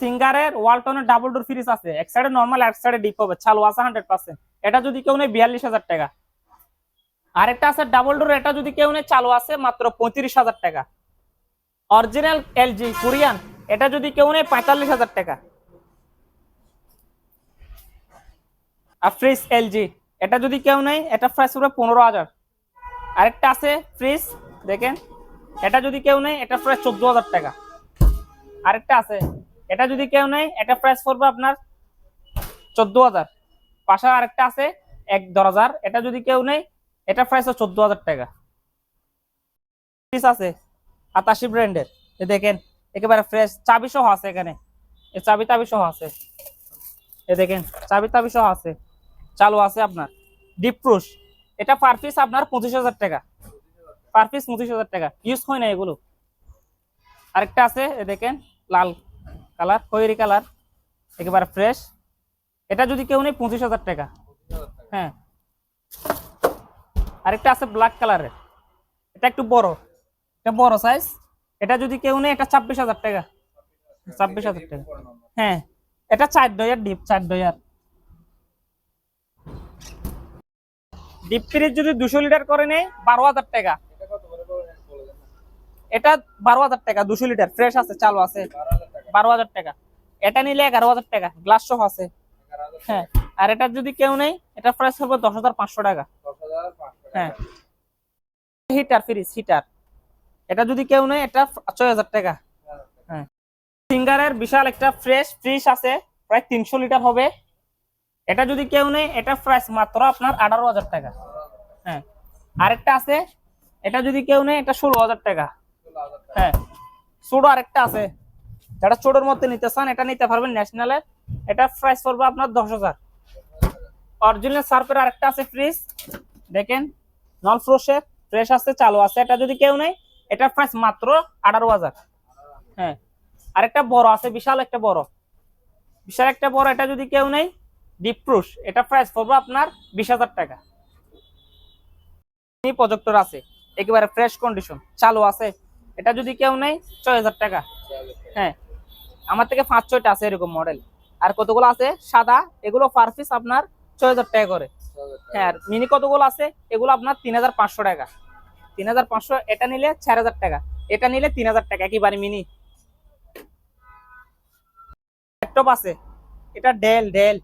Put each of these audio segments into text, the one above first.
সিঙ্গারের ওয়ালটনের double door fridge আছে। এক সাইডে নর্মাল এক সাইডে ডিপ হবে। চালু আছে হান্ড্রেড পার্সেন্ট এটা যদি কেউ নেই বিয়াল্লিশ হাজার টাকা। আরেকটা আছে ডাবল ডোর এটা যদি কেউ নেই চালু আছে মাত্র পঁয়ত্রিশ হাজার টাকা। অরিজিনাল এলজি কোরিয়ান এটা যদি কেউ নেই পঁয়তাল্লিশ হাজার টাকা। আর ফ্রিজ এলজি এটা যদি কেউ নেই এটা প্রাইস পড়বে পনেরো হাজার। আরেকটা আছে ফ্রিজ দেখেন। এটা যদি কেউ নেই এটা প্রাইস চোদ্দ হাজার টাকা। আরেকটা আছে এটা যদি কেউ নেই এটা প্রাইস পড়বে আপনার চোদ্দ হাজার। পাশে আরেকটা আছে, এক দশ এটা যদি কেউ নেই এটা প্রাইস চোদ্দ হাজার টাকা। পিস আছে, আতাশি ব্র্যান্ডের দেখেন, একেবারে ফ্রেশ চাবি সহ আছে এখানে। এ চাবি টাবি সহ আছে। এ দেখেন, চাবি টাবি সহ আছে। চালু আছে আপনার। ডিপ প্রুশ এটা পার পিস আপনার পঁচিশ হাজার টাকা। পার পিস পঁচিশ হাজার টাকা। ইউজ হয় না এগুলো। আরেকটা আছে, এ দেখেন, লাল। কালার, খয়েরি কালার, একেবারে ফ্রেশ এটা যদি কেউ নেই পঁচিশ হাজার টাকা। হ্যাঁ। আরেকটা আছে ব্ল্যাক কালারের এটা একটু বড়। এটা বড় সাইজ এটা যদি কেউ নেই এটা ছাব্বিশ হাজার টাকা। ছাব্বিশ হাজার টাকা। হ্যাঁ। এটা চার ডয়ার ডিপ চার ডয়ার। ডিপ ফ্রিজ যদি দুশো লিটার করে নেয়, বারো হাজার টাকা। এটা বারো হাজার টাকা, দুশো লিটার। ফ্রেশ আছে, চালু আছে। বারো হাজার টাকা। এটা নিলে এগারো হাজার টাকা। গ্লাস সহ আছে। হ্যাঁ। আর এটা যদি কেউ নেই এটা প্রাইস হবে দশ হাজার পাঁচশো টাকা। হ্যাঁ। হিটার ফ্রিজ হিটার এটা যদি কেউ নেই এটা ছয় হাজার টাকা। হ্যাঁ। সিঙ্গারের বিশাল একটা ফ্রেশ ফ্রিজ আছে। প্রায় তিনশো লিটার হবে। এটা যদি কেউ নেই এটা প্রাইস মাত্র আপনার আঠারো হাজার টাকা। হ্যাঁ। আরেকটা আছে। এটা যদি কেউ নেই এটা ষোলো হাজার টাকা। হ্যাঁ। ছোট আরেকটা আছে। যারা ছোটোর মধ্যে নিতে চান, এটা নিতে পারবেন ন্যাশনালের এটা প্রাইস পড়বে আপনার দশ হাজার। অরিজিনাল সার্ফের আরেকটা আছে ফ্রিজ দেখেন নন ফ্রোশের ফ্রেশ আছে, চালু আছে। এটা যদি কেউ নেই এটা প্রাইস মাত্র আঠারো হাজার। হ্যাঁ আরেকটা বড় আছে, বিশাল একটা বড়। বিশাল একটা বড়, এটা যদি কেউ নেই ডিপ প্রুশ এটা প্রাইস পড়বে আপনার বিশ হাজার টাকা। প্রজেক্টর আছে, একেবারে ফ্রেশ কন্ডিশন চালু আছে। এটা যদি কেউ নেই ছয় হাজার টাকা। হ্যাঁ আমার থেকে পাঁচ, ছয়টা আছে এরকম মডেল আর কতগুলো আছে? সাদা, এগুলো পার পিস আপনার ছয় হাজার টাকা করে। হ্যাঁ মিনি কতগুলো আছে? এগুলো আপনার তিন হাজার পাঁচশো টাকা। তিন হাজার পাঁচশো, এটা নিলে চার হাজার টাকা। এটা নিলে তিন হাজার টাকা, একেবারে মিনি ল্যাপটপ আছে। এটা ডেল ডেল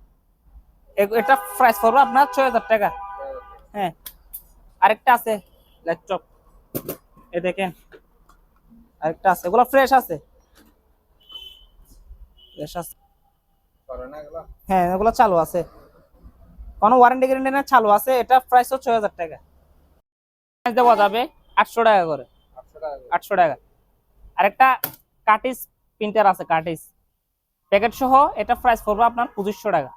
এটা প্রাইস পড়বে আপনার ছয় হাজার টাকা। হ্যাঁ আরেকটা আছে ল্যাপটপ এ দেখেন, আরেকটা আছে। এগুলো ফ্রেশ আছে। হ্যাঁ এগুলো চালু আছে। কোনো ওয়ারেন্টি গ্যারেন্টি না চালু আছে। এটা প্রাইস হচ্ছে ছয় হাজার টাকা। দেওয়া যাবে আটশো টাকা করে। আটশো টাকা আরেকটা কাটিস প্রিন্টার আছে কাটিস। প্যাকেট সহ এটা প্রাইস পড়বে আপনার পঁচিশশো টাকা।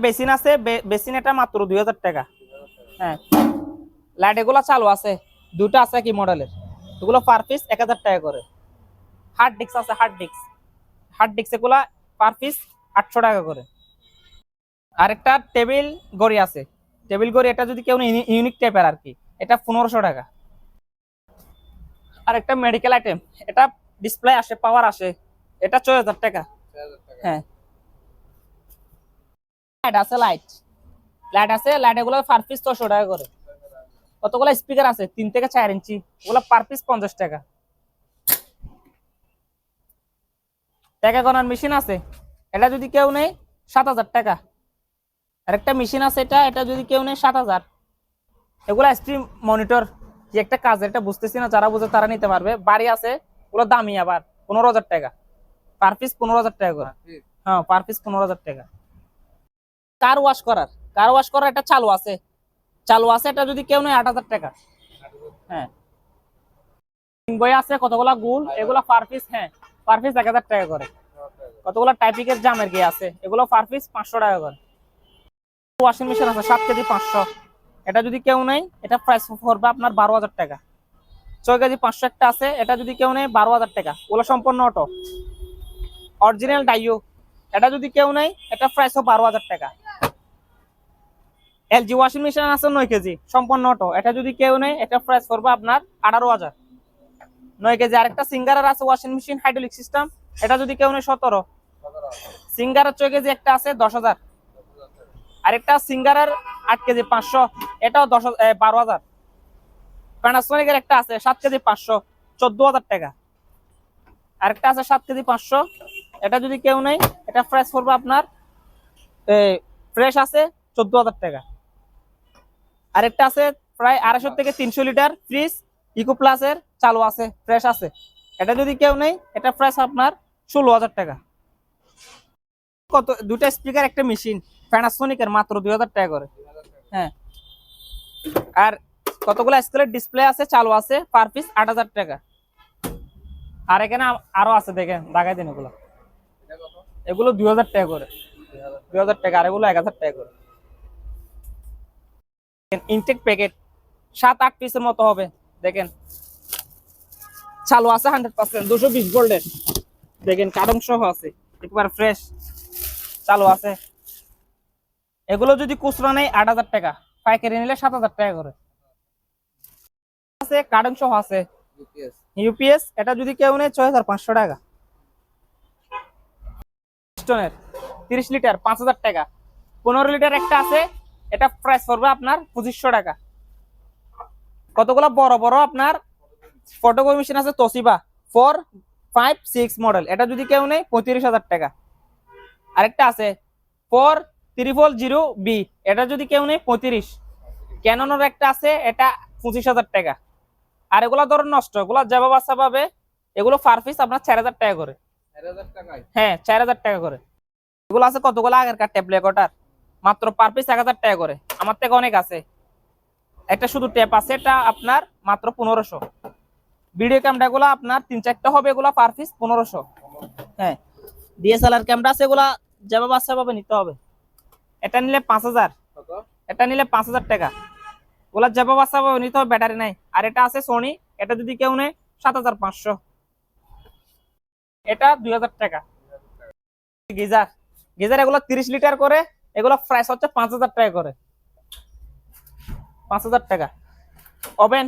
বেসিন আছে বেসিন এটা মাত্র দুই হাজার টাকা। হ্যাঁ। লাইট এগুলো চালু আছে। দুটো আছে কি মডেলের এগুলো পার পিস এক হাজার টাকা করে। হার্ড ডিস্ক আছে হার্ড ডিস্ক হার্ড ডিস্ক এগুলা পার পিস আটশো টাকা করে। আরেকটা টেবিল গড়ি আছে। টেবিল গড়ি এটা যদি কেউ ইউনিক টাইপের আর কি এটা পনেরোশো টাকা। আর একটা মেডিকেল আইটেম এটা ডিসপ্লে আসে পাওয়ার আসে, এটা ছয় হাজার টাকা। হ্যাঁ। লাইট আছে লাইট লাইট আছে লাইট এগুলো পার পিস ছশো টাকা করে। কতগুলো স্পিকার আছে? তিন থেকে চার ইঞ্চি। ওগুলো পার পিস পঞ্চাশ টাকা। টাকা গণার মেশিন আছে? এটা যদি কেউ নেই সাত হাজার টাকা। আরেকটা মেশিন আছে এটা এটা যদি কেউ নেই সাত হাজার। এগুলো স্ট্রিম মনিটর কি একটা কাজ এটা বুঝতেছি না যারা বুঝে তারা নিতে পারবে। বাড়ি আছে ওগুলো দামি আবার পনেরো হাজার টাকা। পার পিস পনেরো হাজার টাকা করে। হ্যাঁ পার পিস পনেরো হাজার টাকা। কার ওয়াশ করার। কার ওয়াশ করার এটা চালু আছে। চালু আছে এটা যদি কেউ নেই আট হাজার টাকা। হ্যাঁ। বই আছে কতগুলা গুল এগুলা পার পিস হ্যাঁ। পার পিস এক হাজার টাকা করে। কতগুলো টাইপিকের জামের গিয়ে আছে? এগুলো পার পিস পাঁচশো টাকা করে। ওয়াশিং মেশিন আছে, সাত কেজি পাঁচশো। এটা যদি কেউ নেই এটা প্রাইস পড়বে আপনার বারো হাজার টাকা। ছয় কেজি পাঁচশো একটা আছে, এটা যদি কেউ নেই বারো হাজার টাকা। ওগুলো সম্পূর্ণ অটো অরিজিনাল ডাইও এটা যদি কেউ নেই এটা প্রাইস হবে বারো হাজার টাকা। এলজি ওয়াশিং মেশিন আছে নয় কেজি, সম্পূর্ণ অটো এটা যদি কেউ নেই এটা প্রাইস পড়বে আপনার আঠারো হাজার। নয় কেজি, আরেকটা সিঙ্গারের আছে ওয়াশিং মেশিন হাইড্রোলিক সিস্টেম এটা যদি কেউ নেই সতেরো। সিঙ্গারের ছয় কেজি একটা আছে, দশ হাজার। আরেকটা সিঙ্গারের আট কেজি, পাঁচশো। এটাও দশ বারো হাজার। প্যানাসোনিকের একটা আছে, সাত কেজি, পাঁচশো। চোদ্দ হাজার টাকা। আরেকটা আছে, সাত কেজি, পাঁচশো। এটা যদি কেউ নেই এটা প্রাইস পড়বে আপনার ফ্রেশ আছে, চোদ্দ হাজার টাকা। আরেকটা আছে, প্রায় আড়াইশো থেকে তিনশো লিটার ফ্রিজ ইকো প্লাসের চালু আছে ফ্রেশ আছে। এটা যদি কেউ নেই এটা প্রাইস আপনার ষোলো হাজার টাকা। কত দুটা স্পিকার একটা মেশিন প্যানাসোনিকের মাত্র দুই হাজার টাকা করে। হ্যাঁ। আর কতগুলো স্কেলের ডিসপ্লে আছে, চালু আছে পার পিস আট হাজার টাকা। আর এখানে আরও আছে, দেখেন লাগাই দিন এগুলো। এগুলো দুই হাজার টাকা করে। দুই হাজার টাকা, আর এগুলো এক হাজার টাকা করে। ইনটেক প্যাকেট সাত, আট পিসের মতো হবে। দেখেন চালু আছে হান্ড্রেড পার্সেন্ট দুশো বিশ গোল্ডের দেখেন কারণ সহ আছে একবার ফ্রেশ চালু আছে। এগুলো যদি খুচরা নেই আট হাজার টাকা পাইকারি নিলে সাত হাজার টাকা করে। আছে কারণ সহ আছে। ইউপিএস এটা যদি কেউ নেয় ছয় হাজার পাঁচশো টাকা। স্টোনের তিরিশ লিটার পাঁচ হাজার টাকা। পনেরো লিটার একটা আছে এটা প্রাইস পড়বে আপনার পঁচিশশো টাকা। কতগুলো বড় বড় আপনার ফটোকপি মেশিন আছে Toshiba four five six model এটা যদি কেউ নেই পঁয়ত্রিশ হাজার টাকা। আরেকটা আছে ফোর ত্রিপল জিরো বি এটা যদি কেউ নেই পঁয়ত্রিশ। ক্যাননের একটা আছে এটা পঁচিশ হাজার টাকা। আর এগুলো ধরুন নষ্ট। এগুলো যাবা বাসা পাবে এগুলো পার পিস আপনার চার হাজার টাকা করে। হ্যাঁ চার হাজার টাকা করে। এগুলো আছে কতগুলো আগেরকার ট্যাপ রেকর্ডার মাত্র পার পিস এক হাজার টাকা করে। আমার থেকে অনেক আছে। একটা শুধু ট্যাপ আছে এটা আপনার মাত্র পনেরোশো। ভিডিও ক্যামেরা গুলো আপনার তিন চারটা হবে এগুলো পার পিস পনেরোশো। হ্যাঁ ডিএসএলআর ক্যামেরা আছে এগুলা যাবা বাসা পাবে নিতে হবে। এটা নিলে পাঁচ হাজার। এটা নিলে পাঁচ হাজার টাকা। ওগুলা যাবা বাসা পাবে নিতে হবে ব্যাটারি নাই। আর এটা আছে সোনি এটা যদি কেউ নেয় সাত হাজার পাঁচশো। এটা দুই হাজার টাকা। গিজার। গিজার এগুলো তিরিশ লিটার করে এগুলো প্রাইস হচ্ছে পাঁচ হাজার টাকা করে। পাঁচ হাজার টাকা। ওভেন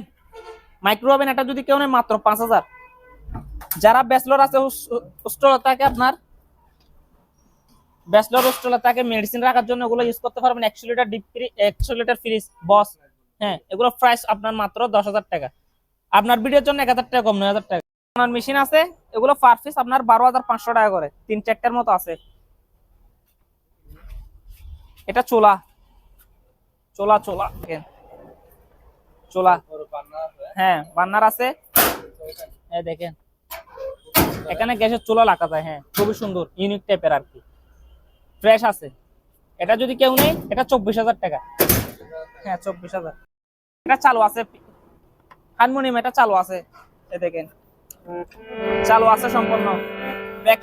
মাইক্রো ওভেন এটা যদি কেউ নেয় মাত্র পাঁচ হাজার। যারা ব্যাচলর আছে থাকে আপনার, ব্যাচলর থাকে মেডিসিন রাখার জন্য ওগুলো ইউজ করতে পারবেন। একশো লিটার ডিপ একশো লিটার ফ্রিজ বস হ্যাঁ এগুলো প্রাইস আপনার মাত্র দশ হাজার টাকা। আপনার ভিডিওর জন্য এক হাজার টাকা কম, নয় হাজার টাকা। আপনার মেশিন আছে, এগুলো পার আপনার বারো হাজার পাঁচশো টাকা করে। তিন চারটার মতো আছে। এটা চোলা। চোলা চোলা। চোলা। হ্যাঁ বান্নার আছে। এই দেখেন। এখানে গ্যাসের চুলা লাগা যায় হ্যাঁ খুবই সুন্দর ইউনিক টাইপের আর কি। ফ্রেশ আছে। এটা যদি কেউ নেই এটা চব্বিশ হাজার টাকা। হ্যাঁ চব্বিশ হাজার। এটা চালু আছে। হারমোনিয়াম এটা চালু আছে। এ দেখেন। চালু আছে সম্পূর্ণ। ব্যাগ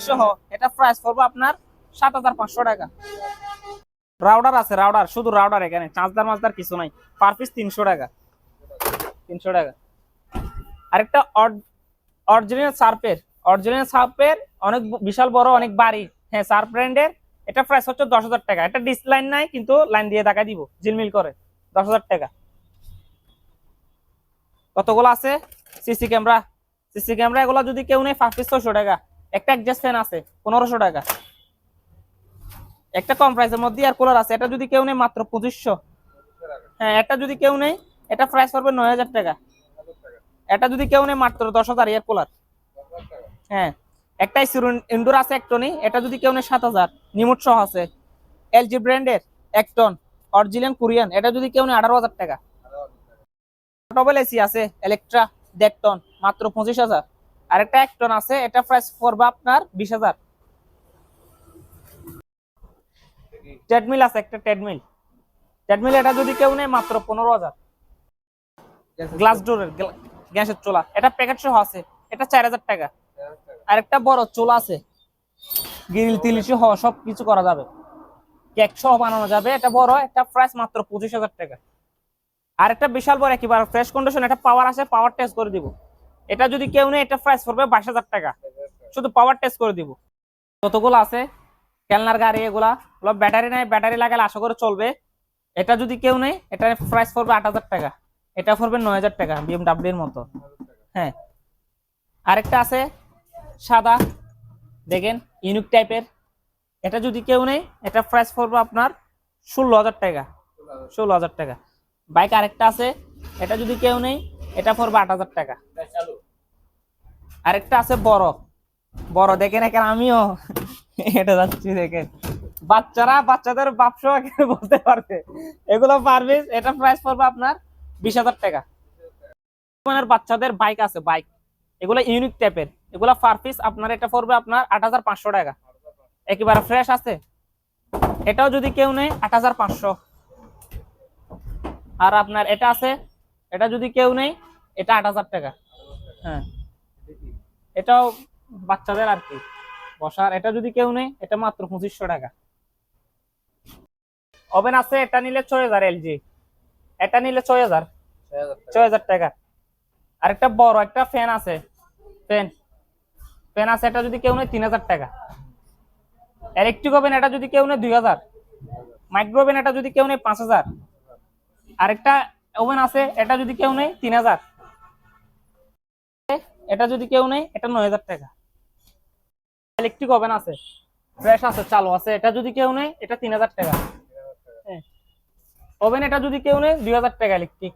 এটা প্রাইস পড়বে আপনার সাত হাজার পাঁচশো টাকা। রাউডার আছে, রাউডার। শুধু রাউডার এখানে। চার্জদার মাছদার কিছু নাই। পার পিস তিনশো টাকা। তিনশো টাকা। আরেকটা অরিজিনাল সার্পের অরিজিনাল সার্পের অনেক বিশাল বড়, অনেক বাড়ি। হ্যাঁ সার্প ব্র্যান্ডের। এটা প্রাইস হচ্ছে দশ হাজার টাকা। এটা ডিসলাইন নাই, কিন্তু লাইন দিয়ে টাকা দিব, ঝিলমিল করে। দশ হাজার টাকা। কতগুলো আছে? CC camera. সিসি ক্যামেরা, এগুলো যদি কেউ নেই পাঁচ পিস ছশো টাকা। একটা অ্যাডজাস্ট ফ্যান আছে, পনেরোশো টাকা। একটা কম প্রাইসের মধ্যে আর কুলার আছে। এটা যদি কেউ নেই মাত্র পঁচিশশো। হ্যাঁ এটা যদি কেউ নেই এটা প্রাইস পড়বে নয় হাজার টাকা। এটা যদি কেউ নেই মাত্র দশ হাজার এয়ার কুলার হ্যাঁ একটাই ইন্ডোর আছে একটনই এটা যদি কেউ নেই সাত হাজার, নিমুট সহ আছে। এলজি ব্র্যান্ডের এক টন, অরিজিনাল কোরিয়ান, এটা যদি কেউ নেই আঠারো হাজার টাকা। ডবল এসি আছে ইলেকট্রা দেড় টন, মাত্র পঁচিশ হাজার। আর একটা এক টন আছে, এটা প্রাইস পড়বে আপনার বিশ হাজার। ট্রেডমিল আছে, একটা ট্রেডমিল ট্রেডমিল এটা যদি কেউ নেই মাত্র পনেরো হাজার। গ্লাস ডোরের গ্যাসের চোলা। এটা প্যাকেট সহ আছে। এটা চার হাজার টাকা। আর একটা বড় চোলা আছে। গ্রিল তিল সহ সব কিছু করা যাবে। কেক সহ বানানো যাবে। এটা বড় একটা প্রাইস মাত্র পঁচিশ হাজার টাকা। আর একটা বিশাল বড়, একেবারে ফ্রেশ কন্ডিশন এটা পাওয়ার আছে পাওয়ার টেস্ট করে দিব। এটা যদি কেউ নেই এটা প্রাইস পড়বে বাইশ হাজার টাকা। শুধু পাওয়ার টেস্ট করে দিব। কতগুলো আছে, খেলনার গাড়ি এগুলা ব্যাটারি নাই ব্যাটারি লাগালে আশা করে চলবে। এটা যদি কেউ নেই এটা প্রাইস পড়বে আট হাজার টাকা। এটা পড়বে নয় হাজার টাকা বিএমডাব্লিউ এর মতো। হ্যাঁ। আরেকটা আছে, সাদা। দেখেন ইউনিক টাইপের এটা যদি কেউ নেই এটা প্রাইস পড়বে আপনার ষোলো হাজার টাকা। ষোলো হাজার টাকা। বাইক আরেকটা আছে, এটা যদি কেউ নেই এটা পড়বে আট হাজার টাকা। আরেকটা আছে, বড়। বড়, দেখেন এখানে আমিও। এটা যাচ্ছি, দেখেন। বাচ্চারা বাচ্চাদের এখানে বলতে পারবে। এগুলো পারবে, এটা প্রাইস পড়বে আপনার বিশ হাজার টাকা। বাচ্চাদের বাইক আছে বাইক এগুলো ইউনিক টাইপের এগুলো পার পিস আপনার এটা পড়বে আপনার আট হাজার পাঁচশো টাকা। একেবারে ফ্রেশ আছে। এটাও যদি কেউ নেই আট হাজার পাঁচশো। আর আপনার এটা আছে, এটা যদি কেউ নেই এটা আট হাজার টাকা। হ্যাঁ। এটাও বাচ্চাদের আর কি। বসার এটা যদি কেউ নেই এটা মাত্র পঁচিশশো টাকা। ওভেন আছে, এটা নিলে ছয় হাজার এলজি এটা নিলে ছয় হাজার। ছয় হাজার টাকা। আর একটা বড় একটা ফ্যান আছে। ফ্যান। ফ্যান আছে এটা যদি কেউ নেই তিন হাজার টাকা। ইলেকট্রিক ওভেন এটা যদি কেউ নেই দুই হাজার। মাইক্রো ওভেন এটা যদি কেউ নেই পাঁচ হাজার। আরেকটা ওভেন আছে এটা যদি কেউ নেই তিন হাজার। এটা যদি কেউ নেই এটা নয় হাজার টাকা। ইলেকট্রিক ওভেন আছে ফ্রেশ আছে চালু আছে। এটা যদি কেউ নেই এটা তিন হাজার টাকা। ওভেন এটা যদি কেউ নেই দুই হাজার টাকা ইলেকট্রিক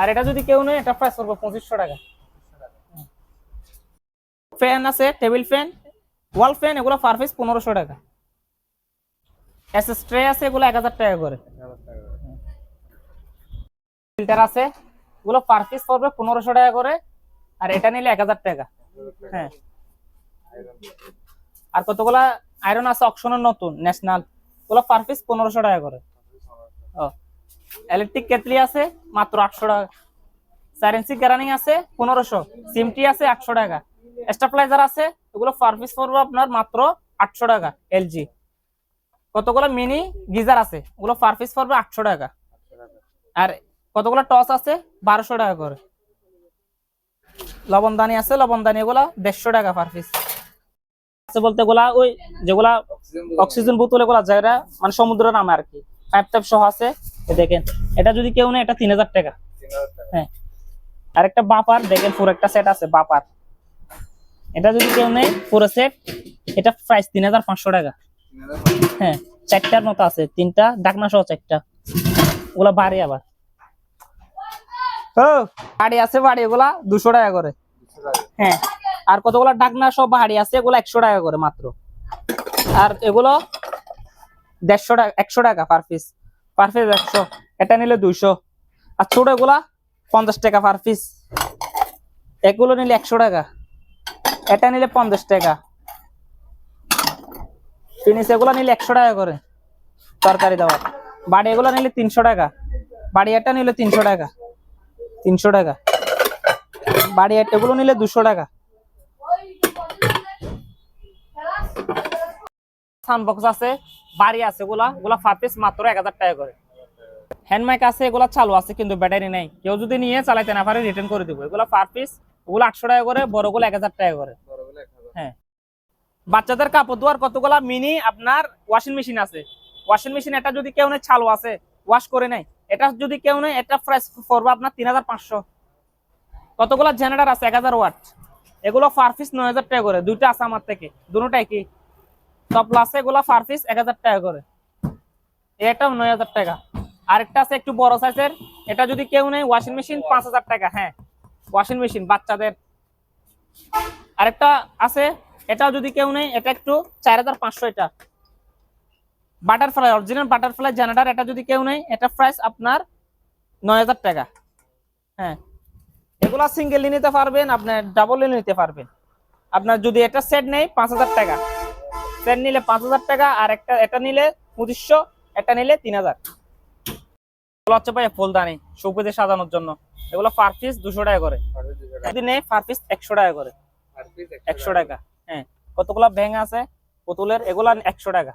আর এটা যদি কেউ নেই এটা প্রাইস করব পঁচিশশো টাকা। ফ্যান আছে টেবিল ফ্যান ওয়াল ফ্যান এগুলো পার পিস পনেরোশো টাকা। এসএস ট্রে আছে, এগুলো এক হাজার টাকা করে। ফিল্টার আছে, এগুলো পার পিস পড়বে পনেরোশো টাকা করে। আর এটা নিলে এক হাজার টাকা। হ্যাঁ। আর কতগুলা আয়রন আছে অকশনের নতুন ন্যাশনাল ওগুলো পার পিস পনেরোশো টাকা করে। ইলেকট্রিক কেটলি আছে, মাত্র আটশো টাকা। চার ইঞ্চি আছে, পনেরোশো। সিমটি আছে, আটশো টাকা। স্টাপ্লাইজার আছে ওগুলো পার পিস পড়বে আপনার মাত্র আটশো টাকা এলজি কতগুলো মিনি গিজার আছে ওগুলো পার পিস পড়বে আটশো টাকা। আর কতগুলো টস আছে, বারোশো টাকা করে। লবণদানি আছে, লবণদানি এগুলো দেড়শো টাকা পার পিস আছে বলতে এগুলা ওই যেগুলা অক্সিজেন বোতল এগুলা যেটা মানে সমুদ্রের নামে আর কি। পাইপ টাইপ সহ আছে। দেখেন এটা যদি কেউ নেই এটা তিন হাজার টাকা। হ্যাঁ। আর একটা বাপার দেখেন পুরো একটা সেট আছে বাপার। এটা যদি কেউ নেই পুরো সেট এটা প্রাইস তিন হাজার পাঁচশো টাকা। হ্যাঁ চারটার মতো আছে তিনটা ডাকনা সহ চারটা। ওগুলা বাড়ি আবার। ও বাড়ি আছে বাড়ি এগুলা দুশো টাকা করে। হ্যাঁ। আর কতগুলো ডাকনা সব বাড়ি আছে এগুলো একশো টাকা করে মাত্র। আর এগুলো দেড়শো টাকা, একশো টাকা পার পিস পার পিস একশো, এটা নিলে দুইশো। আর ছোট এগুলা পঞ্চাশ টাকা পার পিস এগুলো নিলে একশো টাকা। এটা নিলে পঞ্চাশ টাকা। ফিনিশ এগুলো নিলে একশো টাকা করে তরকারি দেওয়া বাড়ি এগুলো নিলে তিনশো টাকা। বাড়ি এটা নিলে তিনশো টাকা। তিনশো টাকা। বাড়ি এগুলো নিলে দুশো টাকা। সাউন্ড বক্স আছে, বাড়ি আছে এগুলা পার মাত্র এক হাজার টাকা করে। হ্যান্ড মাইক আছে চালু আছে, কিন্তু ব্যাটারি নাই। কেউ যদি নিয়ে চালাইতে না পারে রিটার্ন করে এগুলা ওগুলো আটশো টাকা করে বড়গুলো এক হাজার টাকা করে। হ্যাঁ। বাচ্চাদের কাপড় ধোয়ার কতগুলা মিনি আপনার ওয়াশিং মেশিন আছে। ওয়াশিং মেশিন এটা যদি কেউ নেই চালু আছে ওয়াশ করে নাই এটা যদি কেউ নেই এটা প্রাইস পড়বে আপনার তিন হাজার পাঁচশো। কতগুলা জেনারেটর আছে? এক হাজার ওয়াট এগুলো পার নয় হাজার টাকা করে। দুইটা আছে আমার থেকে। দুটাই কি? তবলা আছে এগুলো পার পিস এক হাজার টাকা করে। এটাও নয় হাজার টাকা। আরেকটা আছে একটু বড় সাইজের। এটা যদি কেউ নেই ওয়াশিং মেশিন পাঁচ হাজার টাকা হ্যাঁ। ওয়াশিং মেশিন বাচ্চাদের। আরেকটা আছে, এটাও যদি কেউ নেই এটা একটু চার হাজার পাঁচশো এটা। বাটারফ্লাই অরিজিনাল বাটারফ্লাই জেনারেটর এটা যদি কেউ নেই এটা প্রাইস আপনার নয় হাজার টাকা। হ্যাঁ। এগুলা সিঙ্গেল নিতে পারবেন, আপনার ডাবল নিতে পারবেন। আপনার যদি এটা সেট নেই পাঁচ হাজার টাকা। সেট নিলে পাঁচ হাজার টাকা, আর একটা, এটা নিলে পঁচিশশো, এটা নিলে তিন হাজার। এগুলো হচ্ছে ভাই ফুলদানি শোকেজে সাজানোর জন্য। এগুলো পার পিস দুশো টাকা করে। যদি নেই পার পিস একশো টাকা করে। একশো টাকা হ্যাঁ। কতগুলা ব্যাং আছে? পুতুলের, এগুলা একশো টাকা।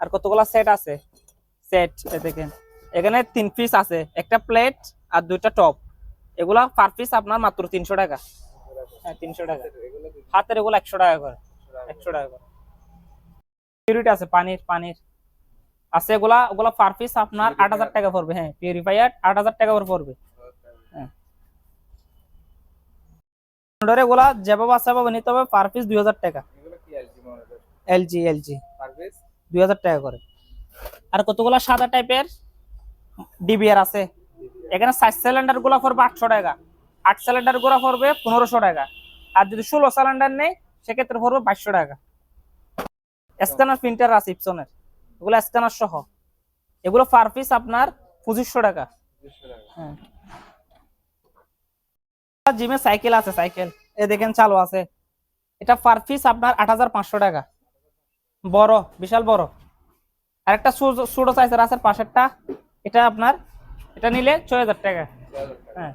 আর কতগুলা সেট আছে? সেট দেখেন। এখানে তিন পিস আছে, একটা প্লেট আর দুইটা টপ এগুলা পার পিস আপনার মাত্র তিনশো টাকা। হ্যাঁ তিনশো টাকা। হাতের এগুলো একশো টাকা করে। একশো টাকা করে। পিউরিটি আছে পানির পানির। আছে এগুলা ওগুলা পার পিস আপনার আট হাজার টাকা পড়বে হ্যাঁ পিউরিফায়ার আট হাজার টাকা করে পড়বে। হ্যাঁ। এগুলা যেভাবে আছে সেভাবে নিতে হবে পার পিস দুই হাজার টাকা। এলজি এলজি দুই হাজার টাকা করে। আর কতগুলো সাদা টাইপের ডিবিআর আছে। এখানে সাত সিলিন্ডারগুলা পড়বে আটশো টাকা। আট সিলিন্ডারগুলা পড়বে পনেরোশো টাকা। আর যদি ষোলো সিলিন্ডার নেই সেক্ষেত্রে পড়বে বাইশশো টাকা। স্ক্যানার প্রিন্টার আছে ইপসনের। এগুলো স্ক্যানার সহ। এগুলো পার পিস আপনার পঁচিশশো টাকা। হ্যাঁ। জিমে সাইকেল আছে, সাইকেল। এ দেখেন চালু আছে। এটা পার পিস আপনার আট হাজার পাঁচশো টাকা। বড়, বিশাল বড়। আর একটা ছোট সাইজের আছে পাশেরটা। এটা আপনার এটা নিলে ছয় হাজার টাকা। হ্যাঁ।